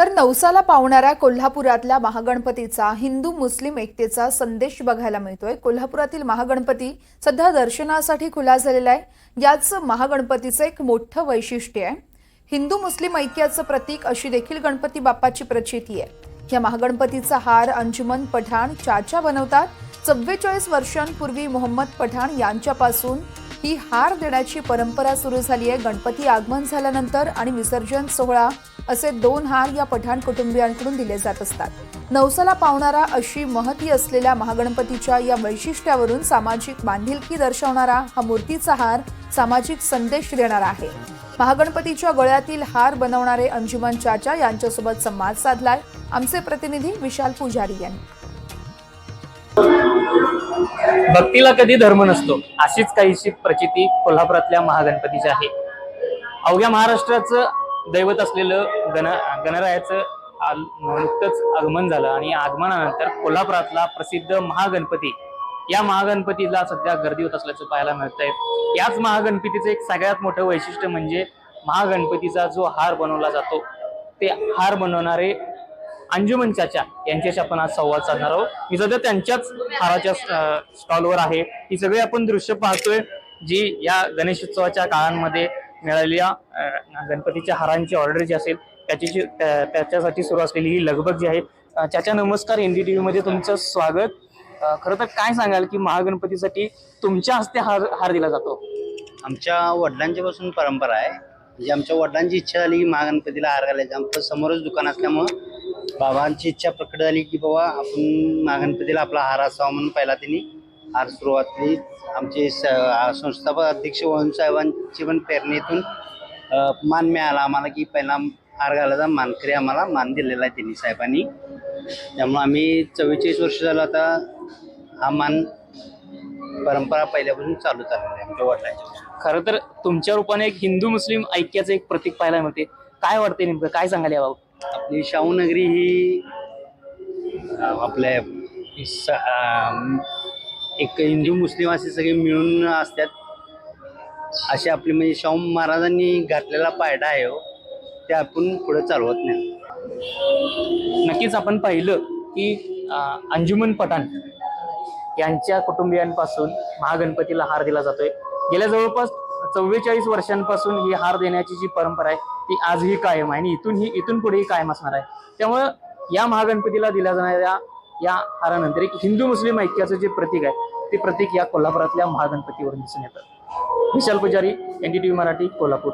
तर नवसाला पावणाऱ्या कोल्हापुरातल्या महागणपतीचा हिंदू मुस्लिम एकतेचा संदेश बघायला मिळतोय. कोल्हापुरातील महागणपती सध्या दर्शनासाठी खुला झालेला आहे. याच महागणपतीचं एक मोठं वैशिष्ट्य आहे. हिंदू मुस्लिम ऐक्याचं प्रतीक अशी देखील गणपती बाप्पाची प्रचिती आहे. या महागणपतीचा हार अंजुमन पठाण चाचा बनवतात. चव्वेचाळीस वर्षांपूर्वी मोहम्मद पठाण यांच्यापासून ही हार देण्याची परंपरा सुरू झाली आहे. गणपती आगमन झाल्यानंतर आणि विसर्जन सोहळा असे दोन हार या पठाण कुटुंबियांकडून दिले जात असतात. नवसाला पावणारा अशी महती असलेल्या महागणपतीच्या या वैशिष्ट्यावरून सामाजिक बांधिलकी दर्शवणारा हा मूर्तीचा हार सामाजिक संदेश देणारा आहे. महागणपतीच्या गळ्यातील हार बनवणारे अंजुमन चाचा यांच्यासोबत संवाद साधलाय. आमचे प्रतिनिधी विशाल पुजारी यांनी. भक्तीला कधी धर्म नसतो अशीच काहीशी प्रचिती कोल्हापुरातल्या महागणपतीची आहे. अवघ्या महाराष्ट्राचं दैवत असलेलं गण गणरायाचं नुकतंच आगमन झालं आणि आगमनानंतर कोल्हापुरातला प्रसिद्ध महागणपती या महागणपतीला सध्या गर्दी होत असल्याचं पाहायला मिळतंय. याच महागणपतीचं एक सगळ्यात मोठं वैशिष्ट्य म्हणजे महागणपतीचा जो हार बनवला जातो ते हार बनवणारे अंजुमन चाचा यांच्याशी आपण आज संवाद साधणार आहोत. मी सध्या त्यांच्याच हाराच्या स्टॉलवर आहे. ही सगळी आपण दृश्य पाहतोय जी या गणेशोत्सवाच्या काळांमध्ये मिळालेल्या गणपतीच्या हारांची ऑर्डर जी असेल त्याची जी- त्या- त्याच्यासाठी सुरू असलेली ही लगबग जी आहे. चाचा नमस्कार टी व्हीमध्ये तुमचं स्वागत. खरं तर काय सांगाल की महागणपतीसाठी तुमच्या हस्ते हार हार दिला जातो? आमच्या वडिलांच्यापासून परंपरा आहे. म्हणजे आमच्या वडिलांची इच्छा झाली की महागणपतीला हार घालायचा. आमचं समोरच दुकान असल्यामुळं बाबांची इच्छा प्रकट झाली की बाबा आपण महागणपतीला आपला हार असावा म्हणून पहिला त्यांनी हार सुरुवातली. आमचे संस्थापक अध्यक्ष वहन साहेबांची पण प्रेरणेतून मान मिळाला आम्हाला की पहिला हार घालायचा. मानकरी आम्हाला मान दिलेला आहे त्यांनी साहेबांनी. त्यामुळे आम्ही चव्वेचाळीस वर्ष झालं आता हा मान परंपरा पहिल्यापासून चालू चाललेली आहे आमच्या वडिलांच्या खरं तर तुमच्या रूपाने एक हिंदू मुस्लिम ऐक्याचं एक प्रतीक पाहायला मिळते. काय वाटते नेमकं? काय सांगाल याबाबत? आपली शाहूनगरी ही आपल्या एक हिंदू मुस्लिम असे सगळे मिळून असतात. असे आपले म्हणजे शाहू महाराजांनी घातलेला पायडा आहे हो ते आपण पुढे चालवत नाही. नक्कीच आपण पाहिलं की अंजुमन पठाण यांच्या कुटुंबियांपासून महागणपतीला हार दिला जातोय. गेल्या जवळपास चव्वेचाळीस वर्षांपासून ही हार देण्याची जी परंपरा आहे ती आजही कायम आहे आणि इथून ही इथून पुढेही कायम असणार आहे. त्यामुळं या महागणपतीला दिल्या जाणाऱ्या या हारानंतर एक हिंदू मुस्लिम ऐक्याचं जे प्रतीक आहे ते प्रतीक या कोल्हापुरातल्या महागणपतीवरून दिसून येतं. विशाल पुजारी एनडीटीव्ही मराठी कोल्हापूर.